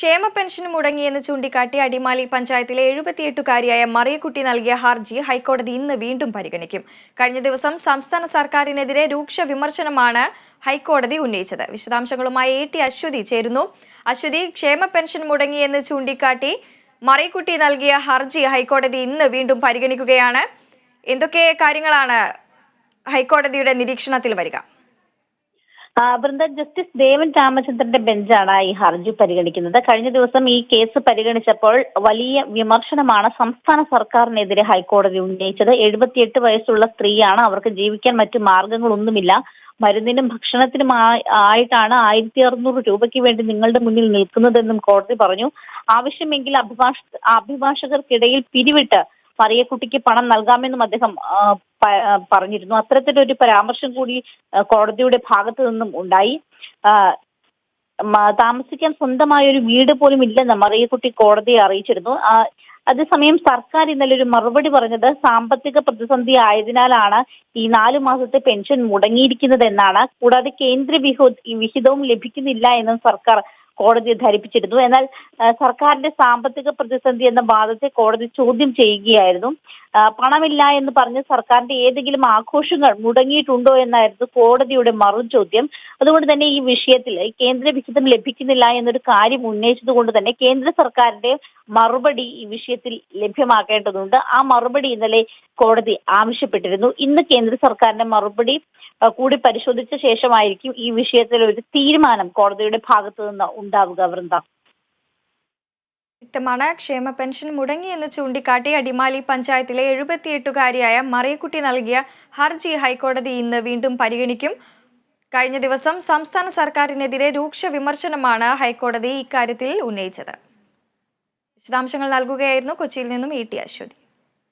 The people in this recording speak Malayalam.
ക്ഷേമ പെൻഷൻ മുടങ്ങിയെന്ന് ചൂണ്ടിക്കാട്ടി അടിമാലി പഞ്ചായത്തിലെ എഴുപത്തിയെട്ടുകാരിയായ മറിയക്കുട്ടി നൽകിയ ഹർജി ഹൈക്കോടതി ഇന്ന് വീണ്ടും പരിഗണിക്കും. കഴിഞ്ഞ ദിവസം സംസ്ഥാന സർക്കാരിനെതിരെ രൂക്ഷ വിമർശനമാണ് ഹൈക്കോടതി ഉന്നയിച്ചത്. വിശദാംശങ്ങളുമായി എ ടി അശ്വതി ചേരുന്നു. അശ്വതി ക്ഷേമ പെൻഷൻ മുടങ്ങിയെന്ന് ചൂണ്ടിക്കാട്ടി മറിയക്കുട്ടി നൽകിയ ഹർജി ഹൈക്കോടതി ഇന്ന് വീണ്ടും പരിഗണിക്കുകയാണ്. എന്തൊക്കെ കാര്യങ്ങളാണ് ഹൈക്കോടതിയുടെ നിരീക്ഷണത്തിൽ വരിക? വൃന്ദ ജസ്റ്റിസ് ദേവൻ രാമചന്ദ്രന്റെ ബെഞ്ചാണ് ഈ ഹർജി പരിഗണിക്കുന്നത്. കഴിഞ്ഞ ദിവസം ഈ കേസ് പരിഗണിച്ചപ്പോൾ വലിയ വിമർശനമാണ് സംസ്ഥാന സർക്കാരിനെതിരെ ഹൈക്കോടതി ഉന്നയിച്ചത്. എഴുപത്തിയെട്ട് വയസ്സുള്ള സ്ത്രീയാണ് അവർക്ക് ജീവിക്കാൻ മറ്റു മാർഗങ്ങളൊന്നുമില്ല. മരുന്നിനും ഭക്ഷണത്തിനും ആയിട്ടാണ് ആയിരത്തി അറുന്നൂറ് രൂപയ്ക്ക് വേണ്ടി നിങ്ങളുടെ മുന്നിൽ നിൽക്കുന്നതെന്നും കോടതി പറഞ്ഞു. ആവശ്യമെങ്കിൽ അഭിഭാഷ അഭിഭാഷകർക്കിടയിൽ പിരിവിട്ട് മറിയക്കുട്ടിക്ക് പണം നൽകാമെന്നും അദ്ദേഹം പറഞ്ഞിരുന്നു. അത്തരത്തിലൊരു പരാമർശം കൂടി കോടതിയുടെ ഭാഗത്തു നിന്നും ഉണ്ടായി. താമസിക്കാൻ സ്വന്തമായ ഒരു വീട് പോലും ഇല്ലെന്ന് മറിയക്കുട്ടി കോടതിയെ അറിയിച്ചിരുന്നു. അതേസമയം സർക്കാർ ഇന്നലെ ഒരു മറുപടി പറഞ്ഞത് സാമ്പത്തിക പ്രതിസന്ധി ആയതിനാലാണ് ഈ നാലു മാസത്തെ പെൻഷൻ മുടങ്ങിയിരിക്കുന്നത് എന്നാണ് കൂടാതെ കേന്ദ്ര വിഹോ വിഹിതവും ലഭിക്കുന്നില്ല എന്നും സർക്കാർ കോടതിയെ ധരിപ്പിച്ചിരുന്നു. എന്നാൽ സർക്കാരിന്റെ സാമ്പത്തിക പ്രതിസന്ധി എന്ന വാദത്തെ കോടതി ചോദ്യം ചെയ്യുകയായിരുന്നു. പണമില്ല എന്ന് പറഞ്ഞ് സർക്കാരിന്റെ ഏതെങ്കിലും ആഘോഷങ്ങൾ മുടങ്ങിയിട്ടുണ്ടോ എന്നായിരുന്നു കോടതിയുടെ മറു ചോദ്യം. അതുകൊണ്ട് തന്നെ ഈ വിഷയത്തിൽ കേന്ദ്ര വിഹിതം ലഭിക്കുന്നില്ല എന്നൊരു കാര്യം ഉന്നയിച്ചത് കൊണ്ട് തന്നെ കേന്ദ്ര സർക്കാരിന്റെ മറുപടി ഈ വിഷയത്തിൽ ലഭ്യമാക്കേണ്ടതുണ്ട് ആ മറുപടി ഇന്നലെ കോടതി ആവശ്യപ്പെട്ടിരുന്നു. ഇന്ന് കേന്ദ്ര സർക്കാരിന്റെ മറുപടി കൂടി പരിശോധിച്ച ശേഷമായിരിക്കും ഈ വിഷയത്തിൽ ഒരു തീരുമാനം കോടതിയുടെ ഭാഗത്തു നിന്ന് ഉണ്ടാവുക വൃന്ദ. വ്യക്തമാണ്. ക്ഷേമ പെൻഷൻ മുടങ്ങിയെന്ന് ചൂണ്ടിക്കാട്ടി അടിമാലി പഞ്ചായത്തിലെ എഴുപത്തിയെട്ടുകാരിയായ മറിയക്കുട്ടി നൽകിയ ഹർജി ഹൈക്കോടതി ഇന്ന് വീണ്ടും പരിഗണിക്കും. കഴിഞ്ഞ ദിവസം സംസ്ഥാന സർക്കാരിനെതിരെ രൂക്ഷ വിമർശനമാണ് ഹൈക്കോടതി ഇക്കാര്യത്തിൽ ഉന്നയിച്ചത്. വിശദാംശങ്ങൾ നൽകുകയായിരുന്നു കൊച്ചിയിൽ നിന്നും ഇ ടി അശ്വതി.